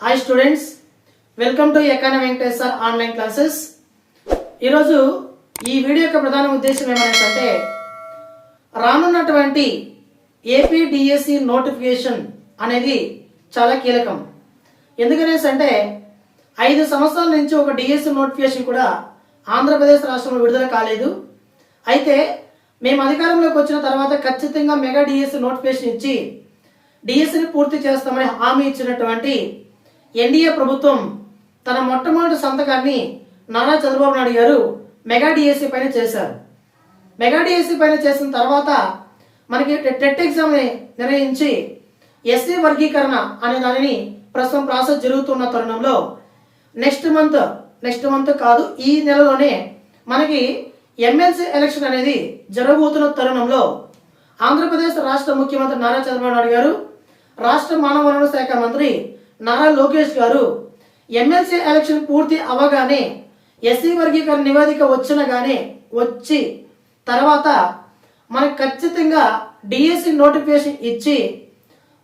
Hi students welcome to economy Venkateshwar online classes ఈరోజు ఈ video యొక్క ప్రధాన ఉద్దేశం ఏమైందంటే రానున్నటువంటి ఏపీ డిఎస్సి నోటిఫికేషన్ అనేది చాలా కీలకం. ఎందుకనేసి అంటే ఐదు సంవత్సరాల నుంచి ఒక డిఎస్సి నోటిఫికేషన్ కూడా ఆంధ్రప్రదేశ్ రాష్ట్రంలో విడుదల కాలేదు. అయితే మేము అధికారంలోకి వచ్చిన తర్వాత ఖచ్చితంగా మెగా డిఎస్సి నోటిఫికేషన్ ఇచ్చి డిఎస్సిని పూర్తి చేస్తామని హామీ ఇచ్చినటువంటి ఎన్డీఏ ప్రభుత్వం తన మొట్టమొదటి సంతకాన్ని నారా చంద్రబాబు నాయుడు గారు మెగా డిఎస్సి పైన చేశారు. మెగా డిఎస్సి పైన చేసిన తర్వాత మనకి టెట్ ఎగ్జామ్ నిర్వహించి ఎస్సీ వర్గీకరణ అనే దానిని ప్రస్తుతం ప్రాసెస్ జరుగుతున్న తరుణంలో నెక్స్ట్ మంత్ నెక్స్ట్ మంత్ కాదు ఈ నెలలోనే మనకి ఎమ్మెల్సీ ఎలక్షన్ అనేది జరగబోతున్న తరుణంలో ఆంధ్రప్రదేశ్ రాష్ట్ర ముఖ్యమంత్రి నారా చంద్రబాబు నాయుడు గారు రాష్ట్ర మానవ వనరుల శాఖ మంత్రి నారా లోకేష్ గారు ఎమ్మెల్సీ ఎలక్షన్ పూర్తి అవగానే ఎస్సీ వర్గీకరణ నివేదిక వచ్చిన గానే వచ్చి తర్వాత మనకు ఖచ్చితంగా డిఎస్సి నోటిఫికేషన్ ఇచ్చి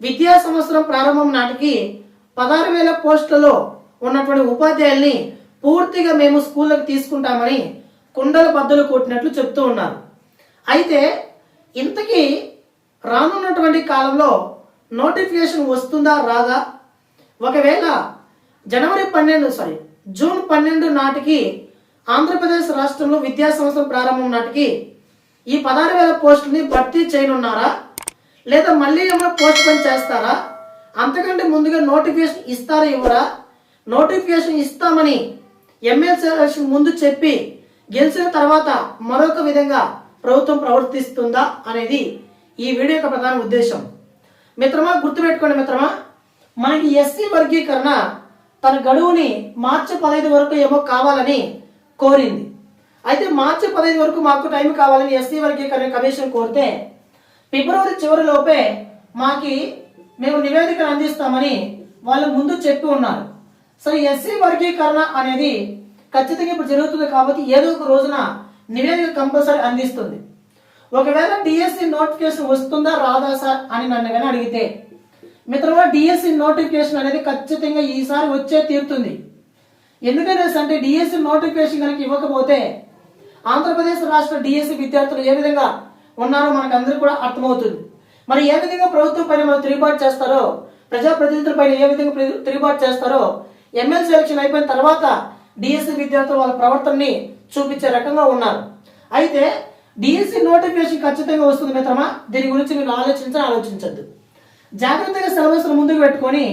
విద్యా సంవత్సరం ప్రారంభం నాటికి పదహారు వేల పోస్టులలో ఉన్నటువంటి ఉపాధ్యాయుల్ని పూర్తిగా మేము స్కూళ్ళకి తీసుకుంటామని కుండల బద్దలు కొట్టినట్లు చెప్తూ ఉన్నారు. అయితే ఇంతకీ రానున్నటువంటి కాలంలో నోటిఫికేషన్ వస్తుందా రాదా? ఒకవేళ జనవరి పన్నెండు సారీ జూన్ పన్నెండు నాటికి ఆంధ్రప్రదేశ్ రాష్ట్రంలో విద్యా సంవత్సరం ప్రారంభం నాటికి ఈ పదహారు వేల పోస్టుని భర్తీ చేయనున్నారా? లేదా మళ్ళీ ఏమైనా పోస్ట్ పని చేస్తారా? అంతకంటే ముందుగా నోటిఫికేషన్ ఇస్తారా ఇవ్వరా నోటిఫికేషన్ ఇస్తామని ఎమ్మెల్సీ ముందు చెప్పి గెలిచిన తర్వాత మరొక విధంగా ప్రభుత్వం ప్రవర్తిస్తుందా అనేది ఈ వీడియో యొక్క ప్రధాన ఉద్దేశం. మిత్రమా గుర్తుపెట్టుకోండి మిత్రమా. మనకి ఎస్సీ వర్గీకరణ తన గడువుని మార్చి పదహైదు వరకు ఏమో కావాలని కోరింది. అయితే మార్చి పదహైదు వరకు మాకు టైం కావాలని ఎస్సీ వర్గీకరణ కమిషన్ కోరితే ఫిబ్రవరి చివరిలోపే మాకి మేము నివేదికను అందిస్తామని వాళ్ళు ముందు చెప్పి ఉన్నారు. సరే ఎస్సీ వర్గీకరణ అనేది ఖచ్చితంగా ఇప్పుడు జరుగుతుంది కాబట్టి ఏదో ఒక రోజున నివేదిక కంపల్సరీ అందిస్తుంది. ఒకవేళ డిఎస్సి నోటిఫికేషన్ వస్తుందా రాదా సార్ అని నన్ను కానీ అడిగితే మిత్రులు డిఎస్సి నోటిఫికేషన్ అనేది ఖచ్చితంగా ఈసారి వచ్చే తీరుతుంది. ఎందుకనేసి అంటే డిఎస్సి నోటిఫికేషన్ కనుక ఇవ్వకపోతే ఆంధ్రప్రదేశ్ రాష్ట్ర డిఎస్సి విద్యార్థులు ఏ విధంగా ఉన్నారో మనకు అందరికీ కూడా అర్థమవుతుంది. మరి ఏ విధంగా ప్రభుత్వం పైన మనం తిరుగుబాటు చేస్తారో ప్రజాప్రతినిధుల పైన ఏ విధంగా ప్రి- తిరుగుబాటు చేస్తారో ఎమ్మెల్సీ ఎలక్షన్ అయిపోయిన తర్వాత డిఎస్సి విద్యార్థులు వాళ్ళ ప్రవర్తనని చూపించే రకంగా ఉన్నారు. అయితే డిఎస్సి నోటిఫికేషన్ ఖచ్చితంగా వస్తుంది మిత్రమా? దీని గురించి మీరు ఆలోచించని ఆలోచించద్దు. జాగ్రత్తగా సిలబస్ ముందుకు పెట్టుకొని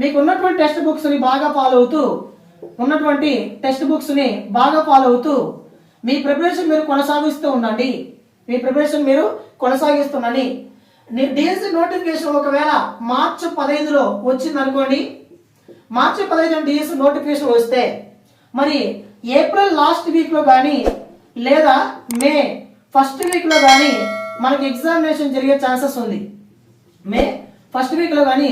మీకు ఉన్నటువంటి టెక్స్ట్ బుక్స్ని బాగా ఫాలో అవుతూ ఉన్నటువంటి టెక్స్ట్ బుక్స్ని బాగా ఫాలో అవుతూ మీ ప్రిపరేషన్ మీరు కొనసాగిస్తూ ఉండండి. మీ ప్రిపరేషన్ మీరు కొనసాగిస్తుండండి. డిఎస్సి నోటిఫికేషన్ ఒకవేళ మార్చి పదహైదులో వచ్చిందనుకోండి మార్చి పదహైదు డిఎస్సి నోటిఫికేషన్ వస్తే మరి ఏప్రిల్ లాస్ట్ వీక్లో కానీ లేదా మే ఫస్ట్ వీక్లో కానీ మనకి ఎగ్జామినేషన్ జరిగే ఛాన్సెస్ ఉంది. మే ఫస్ట్ వీక్లో కానీ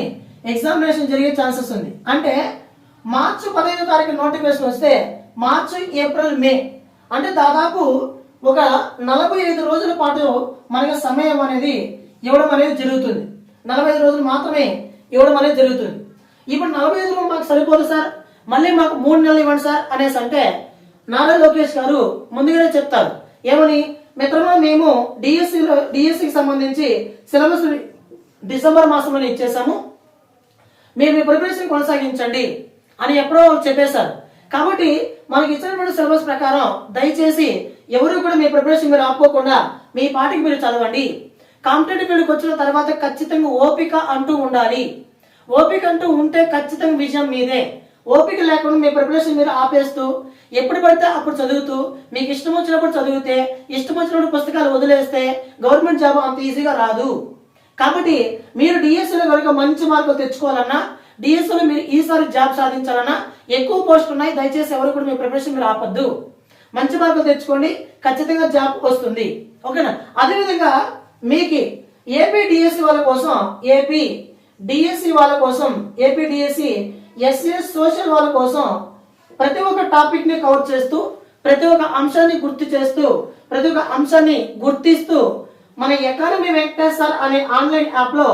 ఎగ్జామినేషన్ జరిగే ఛాన్సెస్ ఉంది. అంటే మార్చి పదహైదు తారీఖు నోటిఫికేషన్ వస్తే మార్చి ఏప్రిల్ మే అంటే దాదాపు ఒక నలభై ఐదు రోజుల పాటు మనకి సమయం అనేది ఇవ్వడం అనేది జరుగుతుంది. నలభై ఐదు రోజులు మాత్రమే ఇవ్వడం అనేది జరుగుతుంది. ఇప్పుడు నలభై ఐదు రోజులు మాకు సరిపోదు సార్. మళ్ళీ మాకు మూడు నెలలు ఇవ్వండి సార్ అనేసి అంటే నారా లోకేష్ గారు ముందుగానే చెప్తారు. ఏమని? మిత్రమా మేము డిఎస్సిలో డిఎస్సికి సంబంధించి సిలబస్ డిసెంబర్ మాసంలోనే ఇచ్చేసాము మీరు మీ ప్రిపరేషన్ కొనసాగించండి అని ఎప్పుడో చెప్పేశారు. కాబట్టి మనకి ఇచ్చినటువంటి సిలబస్ ప్రకారం దయచేసి ఎవరు కూడా మీ ప్రిపరేషన్ మీరు ఆపుకోకుండా మీ పాటికి మీరు చదవండి. కాంపిటేటివ్ ఫీల్డ్కి వచ్చిన తర్వాత ఖచ్చితంగా ఓపిక అంటూ ఉండాలి. ఓపిక అంటూ ఉంటే ఖచ్చితంగా విజయం మీదే. ఓపిక లేకుండా మీ ప్రిపరేషన్ మీరు ఆపేస్తూ ఎప్పుడు పడితే అప్పుడు చదువుతూ మీకు ఇష్టం వచ్చినప్పుడు చదివితే ఇష్టం వచ్చినప్పుడు పుస్తకాలు వదిలేస్తే గవర్నమెంట్ జాబ్ అంత ఈజీగా రాదు. కాబట్టి మీరు డిఎస్సీలో కనుక మంచి మార్కులు తెచ్చుకోవాలన్నా డిఎస్సీలో మీరు ఈసారి జాబ్ సాధించాలన్నా ఎక్కువ పోస్టులు ఉన్నాయి. దయచేసి ఎవరు కూడా మీ ప్రిపరేషన్ మీరు ఆపద్దు. మంచి మార్కులు తెచ్చుకోండి. ఖచ్చితంగా జాబ్ వస్తుంది. ఓకేనా? అదేవిధంగా మీకు ఏపీ డిఎస్సి వాళ్ళ కోసం ఏపీ డిఎస్సి వాళ్ళ కోసం ఏపీ డిఎస్సి ఎస్ఎస్ సోషల్ వాళ్ళ కోసం ప్రతి ఒక్క టాపిక్ని కవర్ చేస్తూ ప్రతి ఒక్క అంశాన్ని గుర్తు చేస్తూ ప్రతి ఒక్క అంశాన్ని గుర్తిస్తూ మన ఎకానమీ వెంకటేశ్వర్ అనే ఆన్లైన్ యాప్లో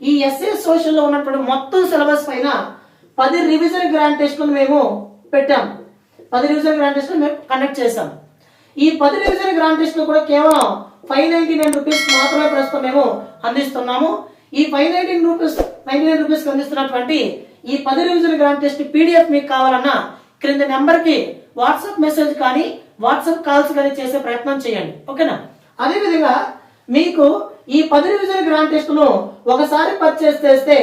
ఈ ఎస్ఏ సోషల్లో ఉన్నటువంటి మొత్తం సిలబస్ పైన పది రివిజన్ గ్రాండ్ టెస్టులు మేము పెట్టాం. పది రివిజన్ గ్రాండ్ టెస్టులు మేము కండక్ట్ చేశాం. ఈ పది రివిజన్ గ్రాండ్ టెస్టులు కూడా కేవలం ఫైవ్ నైన్టీ నైన్ రూపీస్ మాత్రమే ప్రస్తుతం మేము అందిస్తున్నాము. ఈ five nineteen rupees ninety nine rupees అందిస్తున్నటువంటి ఈ పది రివిజన్ గ్రాండ్ టెస్ట్ పీడిఎఫ్ మీకు కావాలన్నా క్రింద నెంబర్కి వాట్సాప్ మెసేజ్ కానీ వాట్సాప్ కాల్స్ కానీ చేసే ప్రయత్నం చేయండి. ఓకేనా అదేవిధంగా మీకు ఈ పది రివిజన్ గ్రాండ్ టెస్ట్ను ఒకసారి పర్చేస్ చేస్తే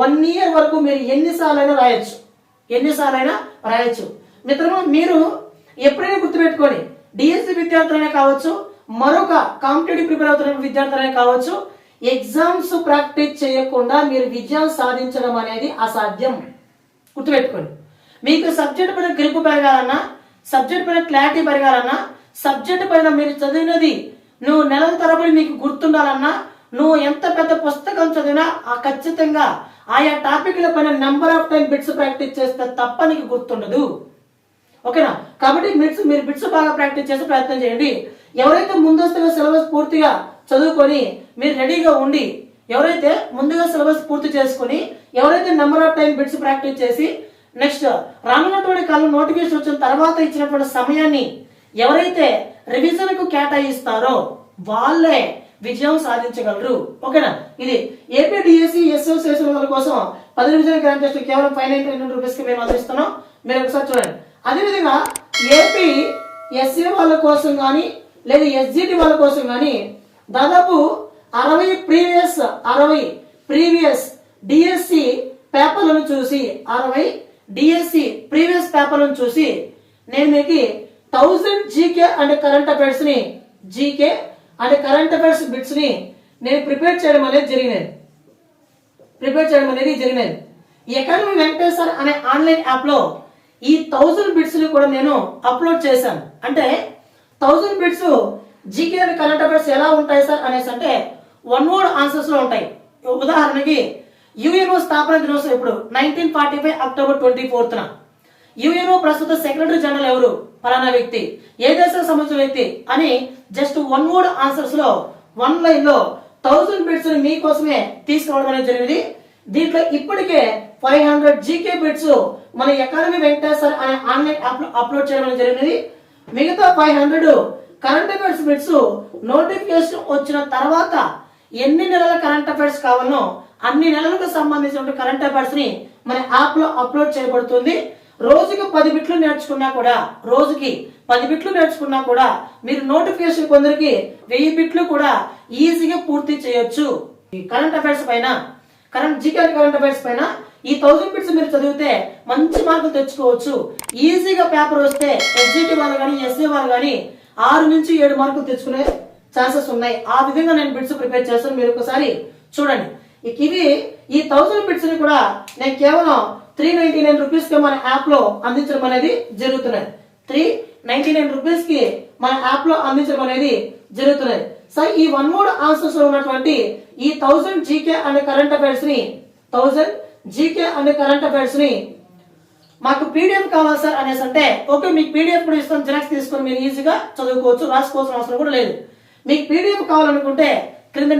వన్ ఇయర్ వరకు మీరు ఎన్నిసార్లైనా రాయొచ్చు. ఎన్నిసార్లైనా రాయొచ్చు. మిత్రము మీరు ఎప్పుడైనా గుర్తుపెట్టుకొని డిఎస్సి విద్యార్థులనే కావచ్చు మరొక కాంపిటేటివ్ ప్రిపేర్ అవుతున్న విద్యార్థులనే కావచ్చు ఎగ్జామ్స్ ప్రాక్టీస్ చేయకుండా మీరు విజయం సాధించడం అనేది అసాధ్యం. గుర్తుపెట్టుకోండి. మీకు సబ్జెక్ట్ పైన గెలుపు పెరగాలన్నా సబ్జెక్ట్ పైన క్లారిటీ పెరగాలన్నా సబ్జెక్ట్ పైన మీరు చదివినది నువ్వు నెలల తరబడి నీకు గుర్తుండాలన్నా నువ్వు ఎంత పెద్ద పుస్తకం చదివినా ఆ ఖచ్చితంగా ఆయా టాపిక్ల పైన number of time bits practice చేస్తే తప్ప నీకు గుర్తుండదు. ఓకేనా? కాబట్టి బిట్స్ మీరు బిట్స్ బాగా ప్రాక్టీస్ చేసే ప్రయత్నం చేయండి. ఎవరైతే ముందస్తుగా సిలబస్ పూర్తిగా చదువుకొని మీరు రెడీగా ఉండి ఎవరైతే ముందుగా సిలబస్ పూర్తి చేసుకుని ఎవరైతే number of time bits practice చేసి నెక్స్ట్ రానున్నటువంటి కాలం నోటిఫికేషన్ వచ్చిన తర్వాత ఇచ్చినటువంటి సమయాన్ని ఎవరైతే రివిజన్కు కేటాయిస్తారో వాళ్ళే విజయం సాధించగలరు. ఓకేనా? ఇది ఏపీ డిఎస్సి అసోసియేషన్ చేసిన వాళ్ళ కోసం పది రివిజన్ గ్రాండ్ టెస్ట్ కేవలం ఫైవ్ నైన్టీ నైన్ రూపీస్కి మేము అందిస్తున్నాం. మీరు ఒకసారి చూడండి. అదేవిధంగా ఏపీ ఎస్సీ వాళ్ళ కోసం కానీ లేదా ఎస్జిటి వాళ్ళ కోసం కానీ దాదాపు అరవై ప్రీవియస్ అరవై ప్రీవియస్ డిఎస్సి పేపర్లను చూసి అరవై డిఎస్సి ప్రీవియస్ పేపర్లను చూసి నేను మీకు థౌజండ్ జీకే అండ్ కరెంట్ అఫైర్స్ని జీకే అండ్ కరెంట్ అఫైర్స్ బిట్స్ని నేను ప్రిపేర్ చేయడం అనేది జరిగినది. ప్రిపేర్ చేయడం అనేది జరిగినది. ఎకానమీ అకాడమీ వెంకటేశ్వర్ అనే ఆన్లైన్ యాప్లో ఈ థౌజండ్ బిట్స్ని కూడా నేను అప్లోడ్ చేశాను. అంటే thousand bits GK and current affairs ఎలా ఉంటాయి సార్ అనేసి అంటే వన్ వర్డ్ ఆన్సర్స్లో ఉంటాయి. ఉదాహరణకి యుఎన్ఓ స్థాపన దినోత్సవం ఇప్పుడు nineteen forty five October twenty ఫోర్త్న UNO ప్రస్తుత సెక్రటరీ జనరల్ ఎవరు? ఫలానా వ్యక్తి. ఏ దేశానికి సంబంధించిన వ్యక్తి? అని జస్ట్ వన్ వర్డ్ ఆన్సర్స్లో వన్ లైన్లో థౌసండ్ బిట్స్ మీకోసమే తీసుకురావడం అనేది జరిగింది. దీంట్లో ఇప్పటికే ఫైవ్ హండ్రెడ్ జీకే బిట్స్ మన ఎకానమీ వెంకటేశ్వర్ అనే ఆన్లైన్ యాప్లో అప్లోడ్ చేయడం జరిగింది. మిగతా five hundred current affairs bits notification వచ్చిన తర్వాత ఎన్ని నెలల కరెంట్ అఫైర్స్ కావాలనో అన్ని నెలలకు సంబంధించిన కరెంట్ అఫైర్స్ని మన యాప్లో అప్లోడ్ చేయబడుతుంది. రోజుకి పది బిట్లు నేర్చుకున్నా కూడా రోజుకి పది బిట్లు నేర్చుకున్నా కూడా మీరు నోటిఫికేషన్ కొందరికి వెయ్యి బిట్లు కూడా ఈజీగా పూర్తి చేయొచ్చు. ఈ కరెంట్ అఫైర్స్ పైన కరెంట్ జీకే కరెంట్ అఫైర్స్ పైన ఈ థౌసండ్ బిట్స్ మీరు చదివితే మంచి మార్కులు తెచ్చుకోవచ్చు. ఈజీగా పేపర్ వస్తే ఎస్జిటి వాళ్ళు కానీ ఎస్ఏ వాళ్ళు కానీ ఆరు నుంచి ఏడు మార్కులు తెచ్చుకునే ఛాన్సెస్ ఉన్నాయి. ఆ విధంగా నేను బిట్స్ ప్రిపేర్ చేస్తాను. మీరు ఒకసారి చూడండి. ఇక ఇవి ఈ థౌసండ్ బిట్స్ని కూడా నేను కేవలం త్రీ నైన్టీ నైన్ రూపీస్కి మన యాప్లో అందించడం అనేది జరుగుతున్నది. త్రీ నైన్టీ నైన్ రూపీస్కి మన యాప్లో అందించడం అనేది జరుగుతున్నది. సో ఈ వన్ మోడ్ ఆన్సర్స్లో ఉన్నటువంటి ఈ థౌసండ్ జీకే అనే కరెంట్ అఫైర్స్ని థౌసండ్ జీకే అనే కరెంట్ అఫైర్స్ని మాకు పీడిఎఫ్ కావాలి సార్ అనేసి అంటే ఓకే మీకు పీడిఎఫ్ కూడా ఇస్తాం జిరాక్స్ తీసుకొని మీరు ఈజీగా చదువుకోవచ్చు రాసుకోవాల్సిన అవసరం కూడా లేదు. మీకు పీడిఎఫ్ కావాలనుకుంటే క్రింద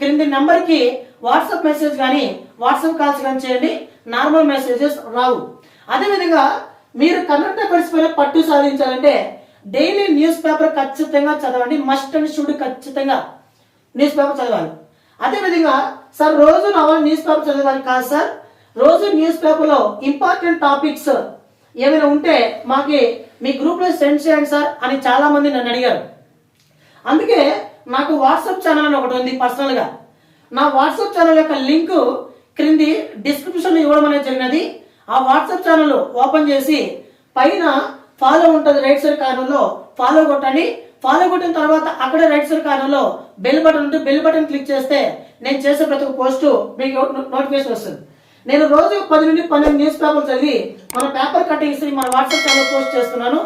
క్రింద నెంబర్కి వాట్సాప్ మెసేజ్ కానీ వాట్సాప్ కాల్స్ కానీ చేయండి. నార్మల్ మెసేజెస్ రావు. అదేవిధంగా మీరు కన్నడ అఫైర్స్ పట్టు సాధించాలంటే డైలీ న్యూస్ పేపర్ ఖచ్చితంగా చదవండి మస్ట్ అండ్ షుడ్ ఖచ్చితంగా న్యూస్ పేపర్ చదవాలి. అదేవిధంగా సార్ రోజు నవల న్యూస్ పేపర్ చదవాలి కాదు సార్ రోజు న్యూస్ పేపర్లో ఇంపార్టెంట్ టాపిక్స్ ఏమైనా ఉంటే మాకి మీ గ్రూప్లో సెండ్ చేయండి సార్ అని చాలా మంది నన్ను అడిగారు. అందుకే నాకు వాట్సాప్ ఛానల్ అని ఒకటి ఉంది పర్సనల్గా నా వాట్సాప్ ఛానల్ యొక్క లింకు క్రింది డిస్క్రిప్షన్లో ఇవ్వడం అనేది జరిగినది. ఆ వాట్సాప్ ఛానల్ ఓపెన్ చేసి పైన ఫాలో ఉంటుంది రైట్ సైడ్ కార్నర్లో ఫాలో కొట్టండి. ఫాలో కొట్టిన తర్వాత అక్కడ రైట్ సైడ్ కార్నర్లో బెల్ బటన్ ఉంటుంది బెల్ బటన్ క్లిక్ చేస్తే నేను చేసే ప్రతి ఒక్క పోస్ట్ మీకు నోటిఫికేషన్ వస్తుంది. నేను రోజు పది నుండి పన్నెండు న్యూస్ పేపర్ చదివి మన పేపర్ కటింగ్స్ మన వాట్సాప్ ఛానల్ పోస్ట్ చేస్తున్నాను.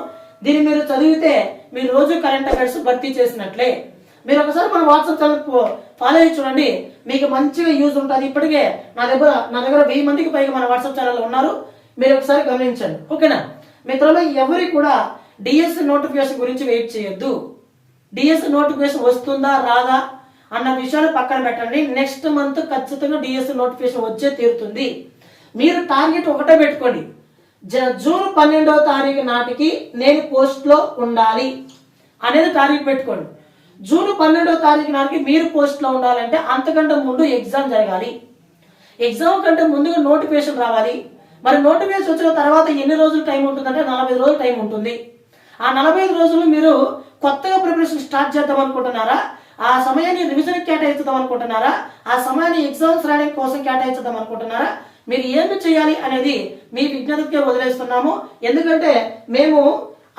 దీన్ని మీరు చదివితే మీరు రోజు కరెంట్ అఫైర్స్ భర్తీ చేసినట్లే. మీరు ఒకసారి మన వాట్సాప్ ఛానల్ ఫాలో అయ్యి చూడండి. మీకు మంచిగా యూజ్ ఉంటుంది. ఇప్పటికే నా దగ్గర నా దగ్గర వెయ్యి మందికి పైగా మన వాట్సాప్ ఛానల్లో ఉన్నారు. మీరు ఒకసారి గమనించండి. ఓకేనా? మిత్రులు ఎవరి కూడా డిఎస్ నోటిఫికేషన్ గురించి వెయిట్ చేయొద్దు. డిఎస్ నోటిఫికేషన్ వస్తుందా రాదా అన్న విషయాలు పక్కన పెట్టండి. నెక్స్ట్ మంత్ ఖచ్చితంగా డిఎస్ నోటిఫికేషన్ వచ్చే తీరుతుంది. మీరు టార్గెట్ ఒకటే పెట్టుకోండి. జ- జూన్ పన్నెండవ తారీఖు నాటికి నేను పోస్ట్లో ఉండాలి అనేది టార్గెట్ పెట్టుకోండి. జూన్ పన్నెండవ తారీఖు నాటికి మీరు పోస్ట్లో ఉండాలంటే అంతకంటే ముందు ఎగ్జామ్ జరగాలి. ఎగ్జామ్ కంటే ముందుగా నోటిఫికేషన్ రావాలి. మరి నోటిఫికేషన్ వచ్చిన తర్వాత ఎన్ని రోజులు టైం ఉంటుందంటే నలభై రోజులు టైం ఉంటుంది. ఆ నలభై ఐదు రోజులు మీరు కొత్తగా ప్రిపరేషన్ స్టార్ట్ చేద్దాం అనుకుంటున్నారా ఆ సమయాన్ని రివిజన్ కేటాయించుదాం అనుకుంటున్నారా? ఆ సమయాన్ని ఎగ్జామ్స్ రాయడానికి కోసం కేటాయించుదాం అనుకుంటున్నారా? మీరు ఏమి చేయాలి అనేది మీ విజ్ఞతకే వదిలేస్తున్నాము. ఎందుకంటే మేము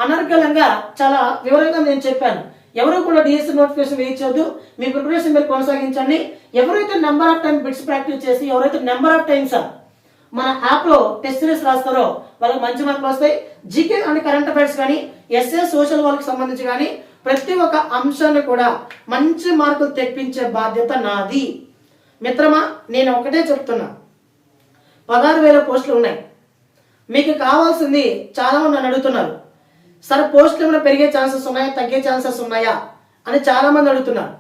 అనర్గళంగా చాలా వివరంగా నేను చెప్పాను. ఎవరు కూడా డిఎస్సి నోటిఫికేషన్ వేయించొద్దు మీ ప్రిపరేషన్ మీరు కొనసాగించండి. ఎవరైతే number of time bits practice చేసి ఎవరైతే నెంబర్ ఆఫ్ టైమ్స్ మన యాప్లో టెస్ట్ సిరీస్ రాస్తారో వాళ్ళకి మంచి మార్కులు వస్తాయి. జీకే అండ్ కరెంట్ అఫైర్స్ కానీ ఎస్ఏ సోషల్ వర్క్ సంబంధించి కానీ ప్రతి ఒక్క అంశాన్ని కూడా మంచి మార్కులు తెప్పించే బాధ్యత నాది. మిత్రమా నేను ఒకటే చెప్తున్నా. పదహారు వేల పోస్టులు ఉన్నాయి. మీకు కావాల్సింది చాలా మంది నన్ను అడుగుతున్నారు. సరే పోస్టులు ఏమైనా పెరిగే ఛాన్సెస్ ఉన్నాయా? తగ్గే ఛాన్సెస్ ఉన్నాయా? అని చాలా మంది అడుగుతున్నారు.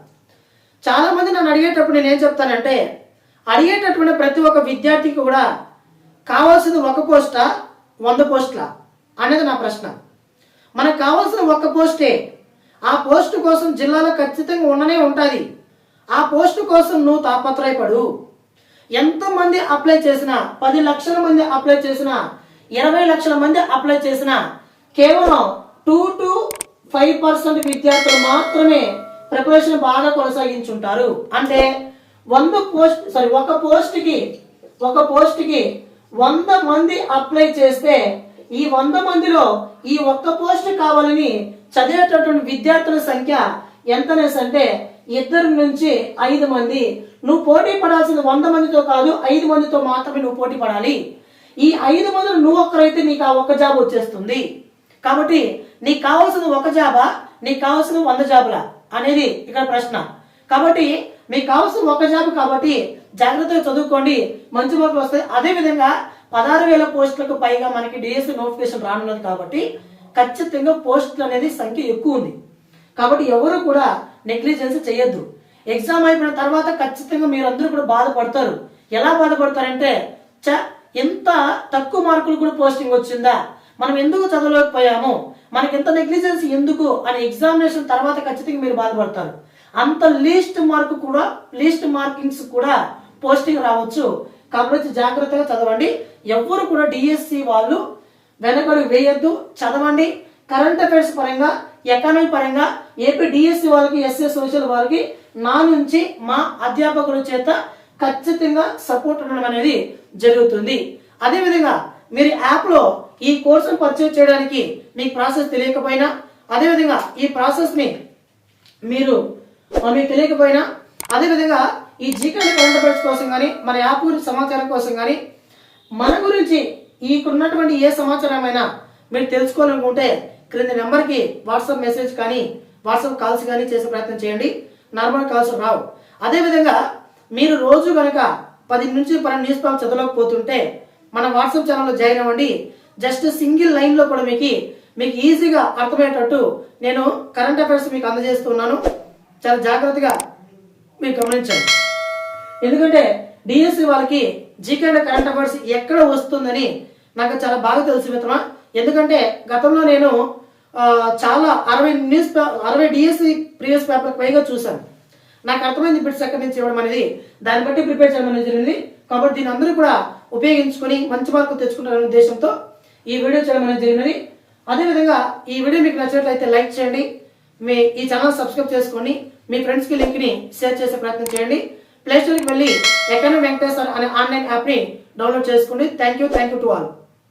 చాలా మంది నన్ను అడిగేటప్పుడు నేను చెప్తానంటే అడిగేటటువంటి ప్రతి ఒక్క విద్యార్థికి కూడా కావాల్సింది ఒక పోస్టా వంద పోస్టులా? అనేది నా ప్రశ్న. మనకు కావాల్సిన ఒక్క పోస్టే. ఆ పోస్ట్ కోసం జిల్లాలో ఖచ్చితంగా ఉండనే ఉంటుంది. ఆ పోస్ట్ కోసం నువ్వు తాపత్రయపడు. ఎంతమంది అప్లై చేసినా పది లక్షల మంది అప్లై చేసినా ఇరవై లక్షల మంది అప్లై చేసినా కేవలం టూ టు ఫైవ్ పర్సెంట్ విద్యార్థులు మాత్రమే ప్రిపరేషన్ బాగా కొనసాగించుంటారు. అంటే వంద పోస్ట్ సారీ ఒక పోస్ట్కి ఒక పోస్ట్కి వంద మంది అప్లై చేస్తే ఈ వంద మందిలో ఈ ఒక్క పోస్ట్ కావాలని చదివేటటువంటి విద్యార్థుల సంఖ్య ఎంతనేసి అంటే ఇద్దరు నుంచి ఐదు మంది. నువ్వు పోటీ పడాల్సిన వంద మందితో కాదు ఐదు మందితో మాత్రమే నువ్వు పోటీ పడాలి. ఈ ఐదు మందులు నువ్వు ఒక్కరైతే నీకు ఆ ఒక్క జాబ్ వచ్చేస్తుంది. కాబట్టి నీకు కావాల్సిన ఒక జాబా? నీకు కావాల్సిన వంద జాబులా? అనేది ఇక్కడ ప్రశ్న. కాబట్టి మీకు కావాల్సిన ఒక జాబ్ కాబట్టి జాగ్రత్తగా చదువుకోండి. మంచి మార్కులు వస్తాయి. అదే విధంగా పదహారు వేల పోస్టులకు పైగా మనకి డిఎస్సీ నోటిఫికేషన్ రానున్నది కాబట్టి ఖచ్చితంగా పోస్టులు అనేది సంఖ్య ఎక్కువ ఉంది. కాబట్టి ఎవరు కూడా నెగ్లిజెన్స్ చేయొద్దు. ఎగ్జామ్ అయిపోయిన తర్వాత ఖచ్చితంగా మీరందరూ కూడా బాధపడతారు. ఎలా బాధపడతారంటే చ ఎంత తక్కువ మార్కులు కూడా పోస్టింగ్ వచ్చిందా? మనం ఎందుకు చదవలేకపోయాము మనకి ఎంత నెగ్లిజెన్స్ ఎందుకు? అని ఎగ్జామినేషన్ తర్వాత ఖచ్చితంగా మీరు బాధపడతారు. అంత లీస్ట్ మార్క్ కూడా లీస్ట్ మార్కింగ్స్ కూడా పోస్టింగ్ రావచ్చు. కాబట్టి జాగ్రత్తగా చదవండి. ఎవ్వరు కూడా డిఎస్సి వాళ్ళు వెనకడు వేయొద్దు. చదవండి. కరెంట్ అఫైర్స్ పరంగా ఎకానమీ పరంగా ఏపీ డిఎస్సి వాళ్ళకి ఎస్ఏ సోషల్ వాళ్ళకి నా నుంచి మా అధ్యాపకుల చేత ఖచ్చితంగా సపోర్ట్ ఉండడం అనేది జరుగుతుంది. అదేవిధంగా మీరు యాప్లో ఈ కోర్సును పర్చేజ్ చేయడానికి మీకు ప్రాసెస్ తెలియకపోయినా అదేవిధంగా ఈ ప్రాసెస్ని మీరు మీకు తెలియకపోయినా అదేవిధంగా ఈ జీకే కరెంట్ అఫైర్స్ కోసం కానీ మన యాప్ గురించి సమాచారం కోసం కానీ మన గురించి ఈకున్నటువంటి ఏ సమాచారమైనా మీరు తెలుసుకోవాలనుకుంటే క్రింది నెంబర్కి వాట్సాప్ మెసేజ్ కానీ వాట్సాప్ కాల్స్ కానీ చేసే ప్రయత్నం చేయండి. నార్మల్ కాల్స్ రావు. అదేవిధంగా మీరు రోజు కనుక పది నుంచి పన్నెండు న్యూస్ పేపర్ చదవలేకపోతుంటే మన వాట్సాప్ ఛానల్లో జాయిన్ అవ్వండి. జస్ట్ సింగిల్ లైన్లో కూడా మీకు మీకు ఈజీగా అర్థమయ్యేటట్టు నేను కరెంట్ అఫైర్స్ మీకు అందజేస్తున్నాను చాలా జాగ్రత్తగా మీరు గమనించండి. ఎందుకంటే డిఎస్సి వాళ్ళకి జీకే కరెంట్ అఫైర్స్ ఎక్కడ వస్తుందని నాకు చాలా బాగా తెలుసు మిత్రమా. ఎందుకంటే గతంలో నేను చాలా అరవై న్యూస్ పే- అరవై డిఎస్సి ప్రీవియస్ పేపర్ పైగా చూశాను. నాకు అర్థమైంది బిట్స్ ఎక్కడి నుంచి ఇవ్వడం అనేది. దాన్ని బట్టి ప్రిపేర్ చేయడం అనేది జరిగింది. కాబట్టి దీని అందరూ కూడా ఉపయోగించుకొని మంచి మార్కులు తెచ్చుకుంటారనే ఉద్దేశంతో ఈ వీడియో చేయడం అనేది జరిగినది. అదేవిధంగా ఈ వీడియో మీకు నచ్చినట్లయితే లైక్ చేయండి. మీ ఈ ఛానల్ సబ్స్క్రైబ్ చేసుకోండి మీ ఫ్రెండ్స్కి లింక్ని షేర్ చేసే ప్రయత్నం చేయండి. ప్లే స్టోర్కి వెళ్ళి ఎకనో వెంకటేశ్వర్ అనే ఆన్లైన్ యాప్ని డౌన్లోడ్ చేసుకోండి thank you thank you to all